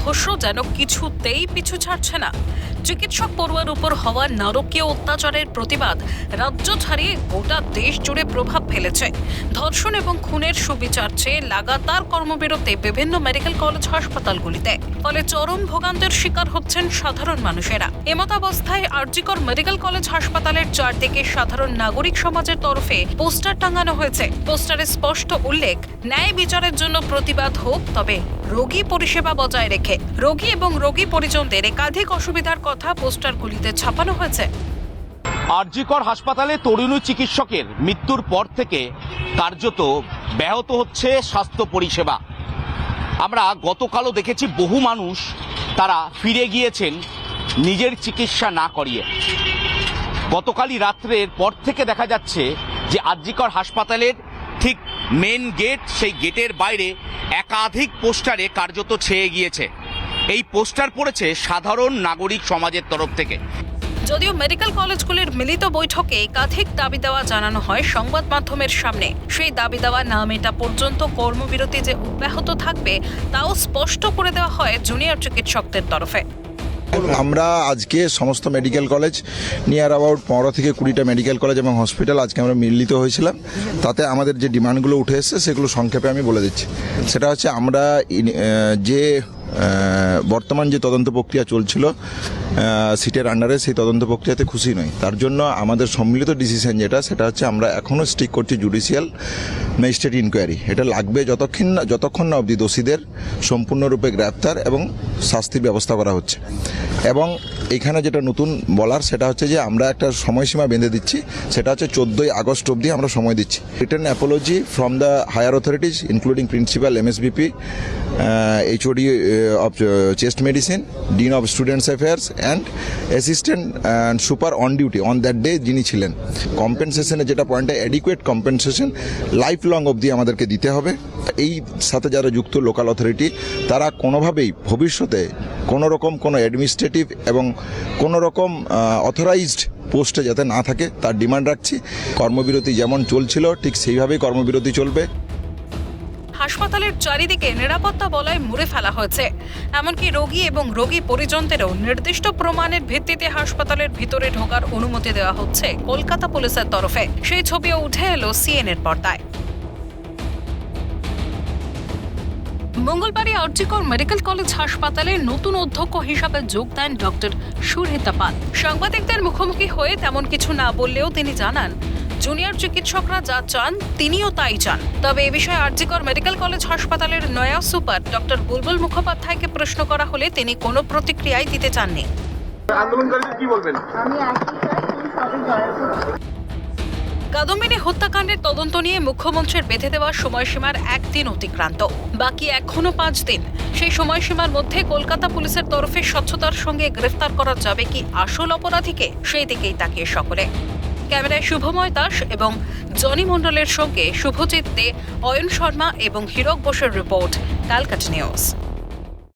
রহস্য যেন কিছুতেই পিছু ছাড়ছে না। চিকিৎসক পড়ুয়ার উপর হওয়া নারকীয় অত্যাচারের প্রতিবাদ রাজ্য ছাড়িয়ে গোটা দেশ জুড়ে প্রভাব ফেলেছে। ধর্ষণ এবং খুনের সুবিচার চেয়ে লাগাতার কর্মবিরতি বিভিন্ন মেডিকেল কলেজ হাসপাতালগুলিতে। ফলে চরম ভোগান্তের শিকার হচ্ছেন সাধারণ মানুষেরা। এমতাবস্থায় আরজিকর মেডিকেল কলেজ হাসপাতালের চারদিকে সাধারণ নাগরিক সমাজের তরফে পোস্টার টাঙানো হয়েছে। পোস্টারে স্পষ্ট উল্লেখ, ন্যায় বিচারের জন্য প্রতিবাদ হোক তবে রোগী পরিষেবা বজায় রেখে। রোগী এবং রোগী পরিজনদের একাধিক অসুবিধার কথা পোস্টারগুলিতে ছাপানো হয়েছে। আরজিকর হাসপাতালে তরুণী চিকিৎসকের মৃত্যুর পর থেকে কার্যত ব্যাহত হচ্ছে স্বাস্থ্য পরিষেবা। আমরা গতকালও দেখেছি বহু মানুষ তারা ফিরে গিয়েছেন নিজের চিকিৎসা না করিয়ে। গতকালই রাত্রের পর থেকে দেখা যাচ্ছে যে আরজিকর হাসপাতালের ঠিক মেন গেট সেই গেটের বাইরে একাধিক পোস্টারে কার্যত ছেয়ে গিয়েছে। এই পোস্টার পড়েছে সাধারণ নাগরিক সমাজের তরফ থেকে। যদিও মেডিকেল কলেজগুলির মিলিত বৈঠকে একাধিক দাবি দেওয়া জানানো হয় সংবাদ মাধ্যমের সামনে। সেই দাবি দেওয়া না মেটা পর্যন্ত কর্মবিরতি যে অব্যাহত থাকবে, তাও স্পষ্ট করে দেওয়া হয় জুনিয়র চিকিৎসকদের তরফে। আমরা আজকে সমস্ত মেডিকেল কলেজ নিয়ার অ্যাবাউট পনেরো থেকে কুড়িটা মেডিকেল কলেজ এবং হসপিটাল আজকে আমরা মিলিত হয়েছিলাম। তাতে আমাদের যে ডিমান্ডগুলো উঠে এসেছে, সেগুলো সংক্ষেপে আমি বলে দিচ্ছি। সেটা হচ্ছে আমরা যে বর্তমান যে তদন্ত প্রক্রিয়া চলছিল সিটের আন্ডারে সেই তদন্ত প্রক্রিয়াতে খুশি নই। তার জন্য আমাদের সম্মিলিত ডিসিশন যেটা, সেটা হচ্ছে আমরা এখনও স্টিক করছি জুডিশিয়াল ম্যাজিস্ট্রেট ইনকোয়ারি এটা লাগবে যতক্ষণ না যতক্ষণ না অবধি দোষীদের সম্পূর্ণরূপে গ্রেপ্তার এবং শাস্তির ব্যবস্থা করা হচ্ছে। এবং এখানে যেটা নতুন বলার সেটা হচ্ছে যে আমরা একটা সময়সীমা বেঁধে দিচ্ছি, সেটা হচ্ছে চোদ্দোই আগস্ট অবধি আমরা সময় দিচ্ছি। Return apology from the higher authorities including principal MSBP HOD of chest medicine dean of students affairs and assistant and super on duty on that day যিনি ছিলেন কম্পেনসেশনে যেটা পয়েন্টে অ্যাডিকুয়েট কম্পেনসেশন লাইফ লং অবধি আমাদেরকে দিতে হবে। এই সাথে যারা যুক্ত লোকাল অথরিটি তারা কোনোভাবেই ভবিষ্যতে কোনো রকম কোনো অ্যাডমিনিস্ট্রেটিভ এবং কোনো রকম অথরাইজড পোস্টে যাতে না থাকে, তার ডিমান্ড রাখছি। কর্মবিরতি যেমন চলছিল, ঠিক সেইভাবেই কর্মবিরতি চলবে। হাসপাতালের চারিদিকে নিরাপত্তা বলয় মুড়ে ফেলা হয়েছে। এমনকি রোগী এবং রোগী পরিজনদেরও নির্দিষ্ট প্রমাণের ভিত্তিতে হাসপাতালের ভিতরে ঢোকার অনুমতি দেওয়া হচ্ছে কলকাতা পুলিশের তরফে। সেই ছবিও উঠে এলো সিএনএর পর্দায়। মঙ্গলবারই আর্জিকর মেডিকেল কলেজ হাসপাতালে নতুন অধ্যক্ষ হিসাবে যোগ দেন ডক্টর সুরহিতা পাল। সাংবাদিকদের মুখোমুখি হয়ে তেমন কিছু না বললেও তিনি জানান জুনিয়র চিকিৎসকরা যা চান তিনিও তাই চান। তবে এ বিষয়ে আরজিকর মেডিকেল কলেজ হাসপাতালের নয়া সুপার ডক্টর বুলবুল মুখোপাধ্যায়কে প্রশ্ন করা হলে তিনি কোনো প্রতিক্রিয়াই দিতে চাননি। আন্দোলনকারীদের কি বলবেন? আমি কাদম্বিনী হত্যাকাণ্ডের তদন্ত নিয়ে মুখ্যমন্ত্রীর বেঁধে দেওয়া সময়সীমার একদিন অতিক্রান্ত। বাকি এখনও পাঁচ দিন। সেই সময়সীমার মধ্যে কলকাতা পুলিশের তরফে স্বচ্ছতার সঙ্গে গ্রেফতার করা যাবে কি আসল অপরাধীকে, সেই দিকেই তাকিয়ে সকলে। ক্যামেরায় শুভময় দাস এবং জনি মণ্ডলের সঙ্গে শুভজিৎ দে, অয়ন শর্মা এবং হীরক বোসের রিপোর্ট, ক্যালকাটা নিউজ।